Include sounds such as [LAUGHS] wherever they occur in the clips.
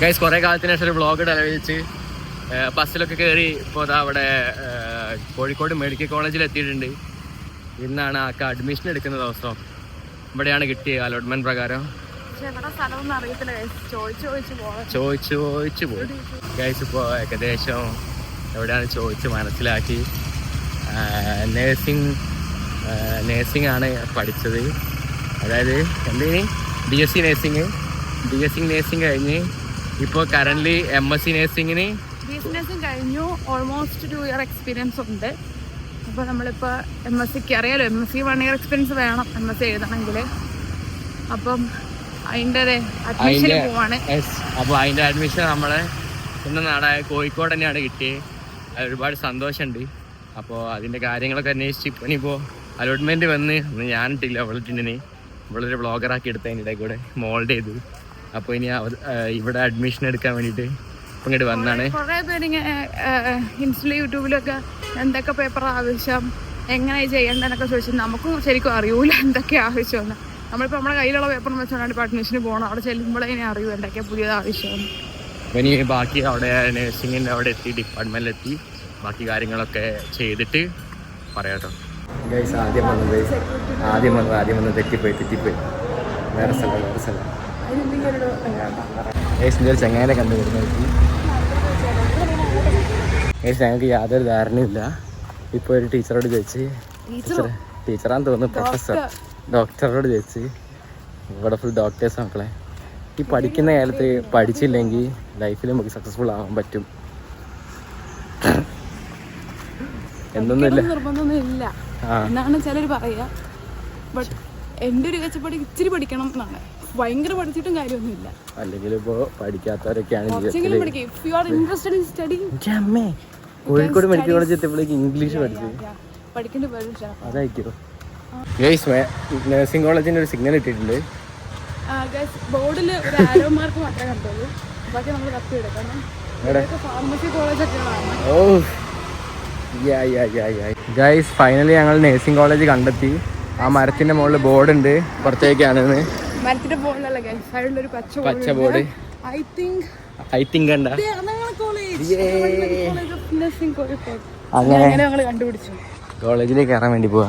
Guys കുറേ കാലത്തിന് ശേഷം ഒരു വ്ളോഗ് ഡെലിവറിച്ച് ബസ്സിലൊക്കെ കയറി ഇപ്പോൾ അവിടെ കോഴിക്കോട് മെഡിക്കൽ കോളേജിൽ എത്തിയിട്ടുണ്ട്. ഇന്നാണ് ആൾക്ക് അഡ്മിഷൻ എടുക്കുന്ന ദിവസം. ഇവിടെയാണ് കിട്ടിയത് അലോട്ട്മെന്റ് പ്രകാരം. ചോദിച്ച് ചോദിച്ച് പോകാൻ ചോദിച്ചു ചോദിച്ചു പോയി ഗൈസ് ഇപ്പോൾ ഏകദേശം എവിടെയാണ് ചോദിച്ച് മനസ്സിലാക്കി. നേഴ്സിംഗ് നേഴ്സിംഗ് ആണ് പഠിച്ചത്. അതായത് എന്തിന് B S C nursing B S C nursing കഴിഞ്ഞ് ഇപ്പോൾ കറന്റ് എം എസ് സി നേഴ്സിങ്ങിന് ബിസിനസ്സും കഴിഞ്ഞു. ഓൾമോസ്റ്റ് ടു ഇയർ എക്സ്പീരിയൻസ് ഉണ്ട്. അപ്പോൾ നമ്മളിപ്പോൾ എം എസ് സിക്ക് അറിയാലോ. M S C one year experience വേണം എം എസ് സി എഴുതണമെങ്കിൽ അപ്പം അതിന്റെ അഡ്മിഷൻ പോവാണ്. അപ്പോൾ അതിന്റെ അഡ്മിഷൻ നമ്മളെ സ്വന്തം നാടായ കോഴിക്കോട് തന്നെയാണ് കിട്ടിയത് അത് ഒരുപാട് സന്തോഷമുണ്ട്. അപ്പോൾ അതിന്റെ കാര്യങ്ങളൊക്കെ അന്വേഷിച്ച് ഇപ്പം ഇനിയിപ്പോൾ അലോട്ട്മെന്റ് വന്ന്. ഇന്ന് ഞാനിട്ടില്ല അവളിട്ടിന് ഇവളൊരു ബ്ലോഗറാക്കി എടുത്തതിന്റെ ഇടയിൽ കൂടെ മോൾഡ് ചെയ്തു. അപ്പോൾ ഇനി ഇവിടെ അഡ്മിഷൻ എടുക്കാൻ വേണ്ടിയിട്ട് ഇപ്പം ഇങ്ങോട്ട് വന്നാണ്. കുറേ പേര് ഇൻസ്റ്റിൽ യൂട്യൂബിലൊക്കെ എന്തൊക്കെ പേപ്പർ ആവശ്യം എങ്ങനെ ചെയ്യേണ്ടതെന്നൊക്കെ ചോദിച്ചു നമുക്കും ശരിക്കും അറിയൂല എന്തൊക്കെ ആവശ്യമെന്ന്. നമ്മളിപ്പോൾ നമ്മുടെ കയ്യിലുള്ള പേപ്പർ വെച്ചാണ് ഇപ്പോൾ അഡ്മിഷന് പോകണം അവിടെ ചെല്ലുമ്പോഴേ ഇനി അറിയൂ എന്തൊക്കെ പുതിയത് ആവശ്യം അപ്പോൾ ഇനി ബാക്കി അവിടെ നഴ്സിങ്ങിന്റെ അവിടെ എത്തി ഡിപ്പാർട്ട്മെന്റിൽ എത്തി. ബാക്കി കാര്യങ്ങളൊക്കെ ചെയ്തിട്ട് പറയാട്ടോ ഗൈസ് ആദ്യം വന്നത് ആദ്യം വന്നത് ആദ്യം വന്നത് തെറ്റിപ്പോയി തെറ്റിപ്പോയി. വേറെ സ്ഥലം വേറെ സ്ഥലം. ഒരു ചങ്ങാനെ കണ്ടു വരുന്നത് ഗൈസ് ഞങ്ങൾക്ക് യാതൊരു ധാരണയില്ല ഇപ്പോൾ ഒരു ടീച്ചറോട് ചോദിച്ച് ടീച്ചർ ടീച്ചറാന്ന് തോന്നുന്നു പ്രൊഫസർ ഡോക്ടറോട് ചോദിച്ച് ഇവിടെ ഫുൾ ഡോക്ടേഴ്സ് മക്കളെ. ഈ പഠിക്കുന്ന കാലത്ത് പഠിച്ചില്ലെങ്കിൽ ലൈഫിൽ നമുക്ക് സക്സസ്ഫുൾ ആവാൻ പറ്റും. എന്തൊന്നുമില്ല എന്നാണ് ചിലർ പറയുക ബട്ട് എന്റെ ഒരു കാഴ്ചപ്പാടി ഇച്ചിരി പഠിക്കണം എന്നാണ്. ഭയങ്കര പഠിച്ചിട്ടും കാര്യമൊന്നുമില്ല. അല്ലെങ്കിൽ ഇപ്പോ പഠിക്കാത്തവരൊക്കെയാണ് ജീവിതത്തിൽ കുറച്ചെങ്കിലും പഠിക്കും. If you are interested in study ജമ്മേ Kozhikode medical college എത്തിയപ്പോഴേക്ക് ഇംഗ്ലീഷ് പഠിച്ചു പഠിക്കേണ്ട പേരും അതായിരിക്കും. ഗൈസ് നഴ്സിംഗ് കോളേജിന്റെ ഒരു സിഗ്നൽ ഇട്ടിട്ടുണ്ട്. ബോർഡിൽ ഒരു ആരോ മാർക്ക് മാത്രമേ കണ്ടുള്ളൂ. ബാക്കി നമ്മൾ തപ്പി എടുക്കണം എവിടെ? ഫാർമസി ഓ ഗൈസ് ഫൈനലി ഞങ്ങൾ നഴ്സിംഗ് കോളേജ് കണ്ടെത്തി. ആ മരത്തിന്റെ മുകളിൽ ബോർഡ് ഉണ്ട്. പുറത്തേക്കാണെന്ന് മരത്തിന്റെ ബോർഡിലല്ല ഗൈസ് സൈഡിലൊരു പച്ച പച്ച board I think I think കണ്ട. അങ്ങനെ. ഞങ്ങൾ കണ്ടുപിടിച്ചു. കോളേജിലേക്ക് കയറാൻ വേണ്ടി പോവാ.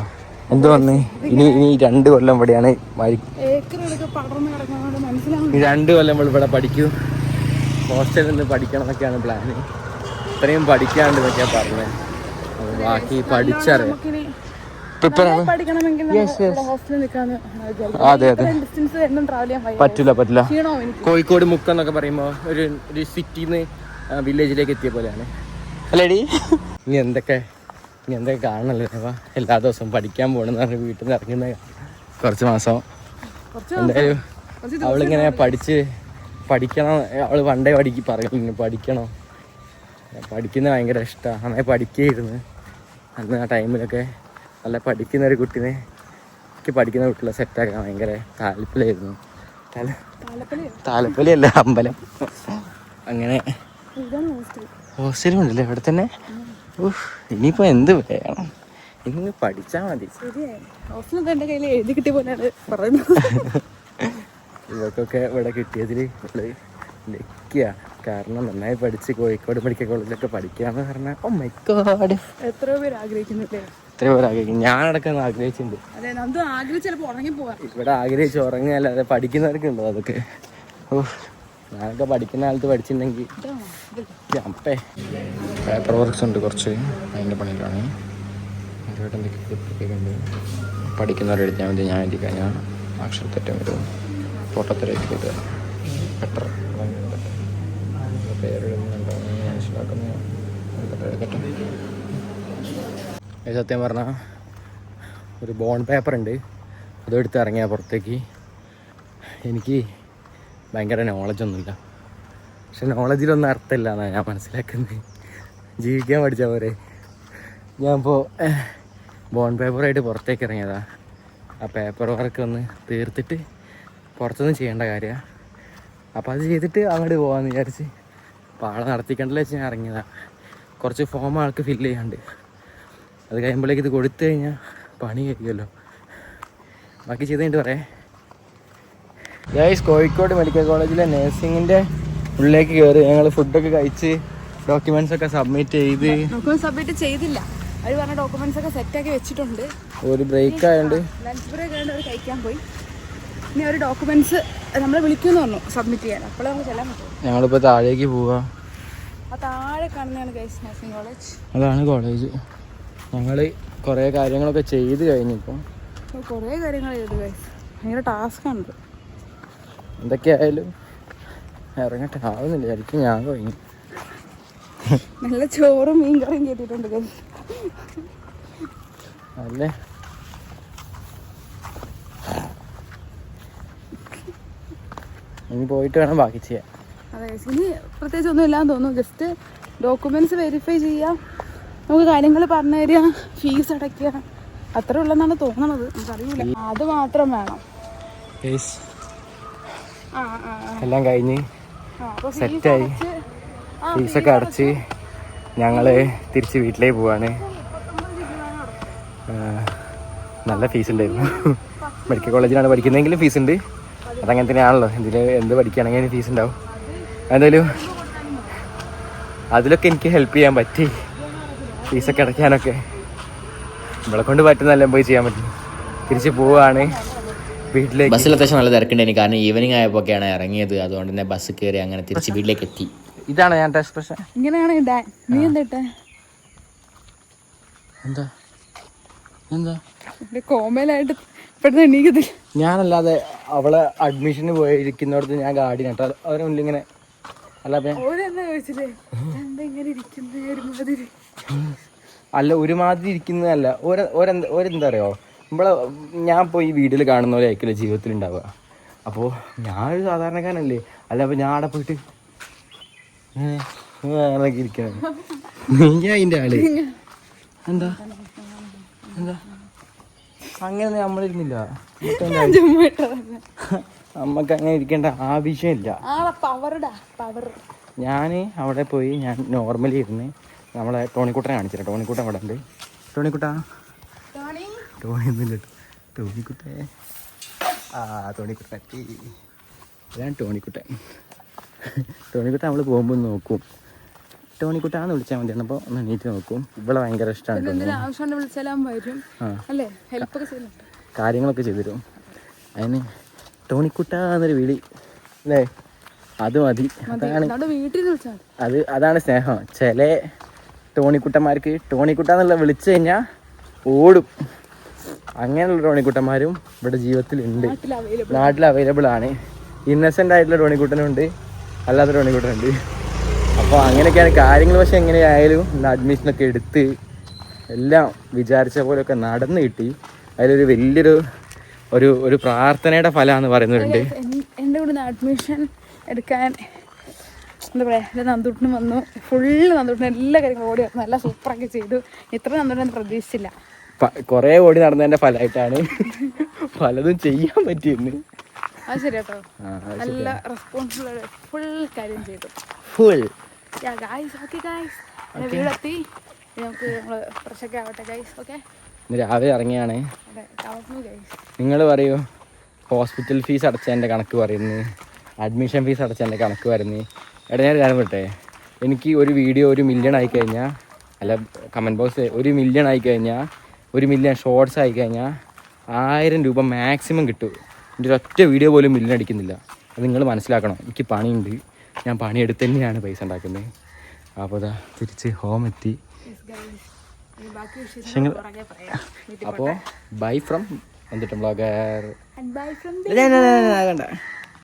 എന്തോ വന്ന്? ഇനി ഇനി രണ്ട് കൊല്ലം ഇവിടെയാണ് രണ്ട് കൊല്ലം നമ്മൾ ഇവിടെ പഠിക്കൂ. ഹോസ്റ്റലിൽ നിന്ന് പഠിക്കണം എന്നൊക്കെയാണ് പ്ലാന് ഇത്രയും പഠിക്കാണ്ട് എന്നൊക്കെയാണ് പറഞ്ഞത്. ബാക്കി പഠിച്ചറിയാം. പ്രിപ്പയർ നിൽക്കാന്ന് അതെ അതെ. ഡിസ്റ്റൻസ് എന്നും ട്രാവൽ ചെയ്യാൻ പറ്റില്ല പറ്റില്ല. കോഴിക്കോട് മുക്കം എന്നൊക്കെ പറയുമ്പോൾ ഒരു ഒരു സിറ്റിന്ന് വില്ലേജിലേക്ക് എത്തിയ പോലെയാണ്. അല്ലേടി? ഇനി എന്തൊക്കെ ഇനി എന്തൊക്കെ കാണണല്ലോ? എല്ലാ ദിവസവും പഠിക്കാൻ പോകണമെന്ന് പറഞ്ഞ് വീട്ടിൽ നിന്ന് ഇറങ്ങുന്ന കുറച്ച് മാസം. കുറച്ച് എന്തായാലും അവളിങ്ങനെ പഠിച്ച് പഠിക്കണം. അവൾ പണ്ടേ പഠിക്ക് പറയുന്നു പഠിക്കണം. പഠിക്കുന്ന ഭയങ്കര ഇഷ്ടമാണ് നന്നായി പഠിക്കുകയായിരുന്നു അന്ന് ആ ടൈമിലൊക്കെ നല്ല പഠിക്കുന്ന ഒരു കുട്ടീനെ. എനിക്ക് പഠിക്കുന്ന കുട്ടികളെ സെറ്റാക്കാൻ ഭയങ്കര താല്പര്യമായിരുന്നു. താല്പര്യം താലപ്പലയോ? താലപ്പൊലിയല്ല അമ്പലം. അങ്ങനെ ഹോസ്റ്റലും ഉണ്ടല്ലേ ഇവിടെ തന്നെ? ഇനിയിപ്പോ എന്ത് വേണം? ഇനി പഠിച്ചാ മതി. [LAUGHS] ഇവർക്കൊക്കെ ഇവിടെ കിട്ടിയതിൽ ഇവൾ ലക്കിയ. കാരണം നന്നായി പഠിച്ച് കോഴിക്കോട് മെഡിക്കൽ കോളേജിലൊക്കെ പഠിക്കാന്ന് പറഞ്ഞാൽ ഓ മൈ ഗോഡ് എത്രയോ പേര് ആഗ്രഹിക്കുന്നില്ലേ? എത്രയോ പേര് ആഗ്രഹിക്കും ഞാനടക്കം ആഗ്രഹിച്ചിട്ടുണ്ട്. ഇവിടെ ആഗ്രഹിച്ച് ഉറങ്ങുകയല്ലാതെ പഠിക്കുന്നവർക്കുണ്ടോ അതൊക്കെ? ഓ ഞാനൊക്കെ പഠിക്കുന്ന കാലത്ത് പഠിച്ചിട്ടുണ്ടെങ്കിൽ അപ്പേ. പേപ്പർ വർക്ക്സ് ഉണ്ട് കുറച്ച് അതിന്റെ പണിയിലാണ് ഉണ്ട്? പഠിക്കുന്നവരെടുത്താൽ മതി ഞാൻ എഴുതി കഴിഞ്ഞാൽ അക്ഷരത്തെറ്റം വരും. ഫോട്ടോത്തിലേക്ക് ഇത് ബെറ്റർ പേരെഴുതുന്നുണ്ടോ എന്ന് മനസ്സിലാക്കുന്നു സത്യം പറഞ്ഞാൽ ഒരു ബോൺ പേപ്പർ ഉണ്ട്. അതെടുത്ത് ഇറങ്ങിയ പുറത്തേക്ക്. എനിക്ക് ഭയങ്കര നോളജൊന്നുമില്ല പക്ഷെ നോളജിലൊന്നും അർത്ഥമില്ല എന്നാണ് ഞാൻ മനസ്സിലാക്കുന്നത്. ജീവിക്കാൻ പഠിച്ച പോരെ ഞാൻ ഇപ്പോൾ ബോണ്ട് പേപ്പറായിട്ട് പുറത്തേക്ക് ഇറങ്ങിയതാ. ആ പേപ്പർ വർക്ക് ഒന്ന് തീർത്തിട്ട് പുറത്തൊന്നും ചെയ്യേണ്ട കാര്യമാണ് അപ്പോൾ അത് ചെയ്തിട്ട് അങ്ങോട്ട് പോകാമെന്ന് വിചാരിച്ച് അപ്പോൾ ആളെ നടത്തിക്കണ്ടല്ലോ വെച്ച് ഞാൻ ഇറങ്ങിയതാ. കുറച്ച് ഫോം ആൾക്ക് ഫില്ല് ചെയ്യാണ്ട് അത് കഴിയുമ്പോഴേക്ക് ഇത് കൊടുത്തു കഴിഞ്ഞാൽ പണി കഴിയുമല്ലോ. ബാക്കി ചെയ്ത് കഴിഞ്ഞിട്ട് പറയാം. ഗൈസ് കോഴിക്കോട് മെഡിക്കൽ കോളേജിലെ നേഴ്സിങ്ങിന്റെ ഉള്ളിലേക്ക് കയറി ഞങ്ങൾ ഫുഡൊക്കെ കഴിച്ച് ഡോക്യുമെന്റ്സ് ഒക്കെ സബ്മിറ്റ് ചെയ്ത്. ഡോക്യുമെന്റ് സബ്മിറ്റ് ചെയ്തില്ല. അവർ പറഞ്ഞ ഡോക്യുമെന്റ്സ് ഒക്കെ സെറ്റ് ആക്കി വെച്ചിട്ടുണ്ട്. ഒരു ബ്രേക്ക് ആയതുകൊണ്ട് ലഞ്ച് ബ്രേക്ക് ആയതുകൊണ്ട് അവർ കഴിക്കാൻ പോയി. ഇനി ഒരു ഡോക്യുമെന്റ്സ് നമ്മളെ വിളിക്കുമെന്ന് പറഞ്ഞു സബ്മിറ്റ് ചെയ്യാൻ. അപ്പോഴേ നമുക്ക് ചെല്ലാൻ പറ്റും. ഞങ്ങളിപ്പോൾ താഴേക്ക് പോവാ. ആ താഴെ കാണുന്നതാണ് ഗൈസ് നഴ്സിംഗ് കോളേജ് അതാണ് കോളേജ് ഞങ്ങൾ കുറേ കാര്യങ്ങളൊക്കെ ചെയ്ത് കഴിഞ്ഞിപ്പോൾ അപ്പോൾ കുറേ കാര്യങ്ങൾ ചെയ്തു ഗൈസ് ഭയങ്കര ടാസ്ക്കാണിത് എന്തൊക്കെയായാലും ഇറങ്ങട്ടെ. ആവുന്നില്ല. ശരിക്കും ഞാൻ കഴിഞ്ഞു. നല്ല ചോറും മീൻ കറിയും കേട്ടിട്ടുണ്ട് ഗൈസ് അല്ലേ? ഇനി പോയിട്ട് വേണം ബാക്കി ചെയ്യാൻ. അതെ. ഇനി പ്രത്യേകിച്ച് ഒന്നും ഇല്ലാന്ന് തോന്നുന്നു. ജസ്റ്റ് ഡോക്യുമെന്റ്സ് വെരിഫൈ ചെയ്യാം. നമുക്ക് കാര്യങ്ങൾ പറഞ്ഞു തരിക ഫീസ് അടയ്ക്കുക. അത്രേ ഉള്ളെന്നാണ് തോന്നണത്. നമുക്കറിയില്ല. അത് മാത്രം വേണം. എല്ലാം കഴിഞ്ഞ് സെറ്റായി ഫീസൊക്കെ അടച്ച് ഞങ്ങൾ തിരിച്ച് വീട്ടിലേക്ക് പോവാണ്. നല്ല ഫീസ് ഉണ്ടായിരുന്നു. [LAUGHS] മെഡിക്കൽ കോളേജിലാണ് പഠിക്കുന്നതെങ്കിലും ഫീസ് ഉണ്ട്. അതങ്ങനെ തന്നെയാണല്ലോ ഇതിൽ എന്ത് പഠിക്കുകയാണെങ്കിൽ അതിന് ഫീസ് ഉണ്ടാവും. എന്തായാലും അതിലൊക്കെ എനിക്ക് ഹെൽപ്പ് ചെയ്യാൻ പറ്റി. ഫീസൊക്കെ അടയ്ക്കാനൊക്കെ. നമ്മളെ കൊണ്ട് പറ്റുന്നതെല്ലാം പോയി ചെയ്യാൻ പറ്റും. തിരിച്ച് പോവുകയാണ് വീട്ടിലേക്ക്. ബസ്സിൽ അത്യാവശ്യം നല്ല തിരക്കുണ്ടായിരുന്നു. കാരണം ഈവനിങ് ആയപ്പോഴൊക്കെയാണ് ഇറങ്ങിയത്. അതുകൊണ്ട് തന്നെ ബസ് കയറി അങ്ങനെ തിരിച്ച് വീട്ടിലേക്ക് എത്തി. ഇതാണ് ഞാൻ എക്സ്പ്രഷൻ ഇങ്ങനെയാണ് നീ എന്താ? എന്താ? എന്താ കോമലായിട്ട് കോമയിലായിട്ട് ഇപ്പോഴത്തെ എണീക്കത്തില്ല. ഞാനല്ലാതെ അവളെ അഡ്മിഷന് പോയിരിക്കുന്നിടത്ത് ഞാൻ ഗാഡി നട്ടാ അവരെ മുന്നിൽ ഇങ്ങനെ അല്ല അല്ല ഒരുമാതിരി ഇരിക്കുന്നതല്ല. ഒരെന്താ അറിയോ നമ്മളെ ഞാൻ ഇപ്പോൾ ഈ വീഡിയോയിൽ കാണുന്ന പോലെ ആയിരിക്കില്ല ജീവിതത്തിൽ ഉണ്ടാവുക അപ്പോൾ ഞാനൊരു സാധാരണക്കാരനല്ലേ. അല്ല അപ്പോൾ ഞാൻ അവിടെ പോയിട്ട് ഇരിക്കണം. നീ അതിന്റെ ആൾ. എന്താ? എന്താ? അങ്ങനെ നമ്മളിരുന്നില്ല. നമ്മക്ക്. നമുക്ക് അങ്ങനെ ഇരിക്കേണ്ട ആവശ്യമില്ല. ഞാൻ അവിടെ പോയി ഞാൻ നോർമലി ഇരുന്ന് നമ്മളെ ടോണിക്കുട്ടനെ കാണിച്ചില്ല ടോണിക്കുട്ടൻ അവിടെ ഉണ്ട്. ടോണിക്കുട്ടാ. ടോണി. ഒന്നുമില്ല. ടോണിക്കുട്ടേ. ആ ടോണിക്കുട്ടൻ ഇതാണ് ടോണിക്കുട്ടൻ. [LAUGHS] ടോണിക്കുട്ടൻ നമ്മൾ പോകുമ്പോൾ നോക്കും. ടോണിക്കുട്ടാന്ന് വിളിച്ചാൽ മതി. അപ്പോൾ ഒന്ന് എണീറ്റ് നോക്കും. ഇവിടെ ഭയങ്കര ഇഷ്ടമാണ് വിളിച്ചാലും വരും. അല്ലേ? ചെയ്യുന്നുണ്ട്. കാര്യങ്ങളൊക്കെ ചെയ്തു തരും. അതിന് ടോണിക്കുട്ട എന്നൊരു വിളി. അല്ലേ? അത് മതി. അതാണ് അത് അതാണ് സ്നേഹം. ചില ടോണിക്കുട്ടന്മാർക്ക് ടോണിക്കുട്ട എന്നുള്ള വിളിച്ചു കഴിഞ്ഞാൽ ഓടും. അങ്ങനെയുള്ള ടോണിക്കുട്ടന്മാരും ഇവിടെ ജീവിതത്തിലുണ്ട് നാട്ടിൽ അവൈലബിൾ നാട്ടിൽ അവൈലബിൾ ആണ്. ഇന്നസെന്റ് ആയിട്ടുള്ള ടോണിക്കുട്ടനുണ്ട്. അല്ലാത്ത ടോണിക്കുട്ടനുണ്ട്. അപ്പോൾ അങ്ങനെയൊക്കെയാണ് കാര്യങ്ങൾ. പക്ഷെ എങ്ങനെയായാലും അഡ്മിഷനൊക്കെ എടുത്ത് എല്ലാം വിചാരിച്ച പോലെയൊക്കെ നടന്നു കിട്ടി. അതിലൊരു വലിയൊരു ഒരു ഒരു പ്രാർത്ഥനയുടെ ഫലമാണെന്ന് പറയുന്നുണ്ട്. എന്റെ കൂടെ അഡ്മിഷൻ എടുക്കാൻ എന്താ പറയുക എന്റെ നന്ദൂട്ടിന് വന്നു. ഫുള്ള് നന്ദൂട്ടിന് എല്ലാ കാര്യങ്ങളും ഓടി നല്ല സൂപ്പറൊക്കെ ചെയ്തു. ഇത്ര നന്ദൂട്ടിനെ പ്രതീക്ഷിച്ചില്ല. കുറേ ഓടി നടന്നതിന്റെ ഫലമായിട്ടാണ് പലതും ചെയ്യാൻ പറ്റിയെന്ന്. അത് ശരി കേട്ടോ നല്ല റെസ്പോൺസിബിൾ ഫുൾ കാര്യം ചെയ്തു. ഫുൾ ഗായ്സ് ഓക്കെ ഗായ്സ് വീടെത്തി. നമുക്ക് നമ്മൾ ഫ്രഷൊക്കെ ആവട്ടെ ഗൈസ് ഓക്കെ രാവിലെ ഇറങ്ങിയാണ്. നിങ്ങൾ പറയൂ ഹോസ്പിറ്റൽ ഫീസ് അടച്ചതിന്റെ കണക്ക് പറയുന്നു. അഡ്മിഷൻ ഫീസ് അടച്ചതിന്റെ കണക്ക് പറയുന്നു. എടാ ഞാൻ കാര്യം എനിക്ക് ഒരു വീഡിയോ ഒരു മില്യൺ ആയി കഴിഞ്ഞാൽ അല്ല കമന്റ് ബോക്സ് ഒരു മില്യൺ ആയി കഴിഞ്ഞാൽ ഒരു മില്യൺ ഷോർട്സ് ആയി കഴിഞ്ഞാൽ ആയിരം രൂപ മാക്സിമം കിട്ടും. എന്റെ ഒറ്റ വീഡിയോ പോലും മില്യൺ അടിക്കുന്നില്ല. അത് നിങ്ങൾ മനസ്സിലാക്കണം. എനിക്ക് പണിയുണ്ട്. ഞാൻ പണിയെടുത്ത് തന്നെയാണ് പൈസ ഉണ്ടാക്കുന്നത് അപ്പോൾ അതാ തിരിച്ച് ഹോം എത്തി. അപ്പോൾ ബൈ ഫ്രം എന്തിട്ടും ബ്ലോഗർ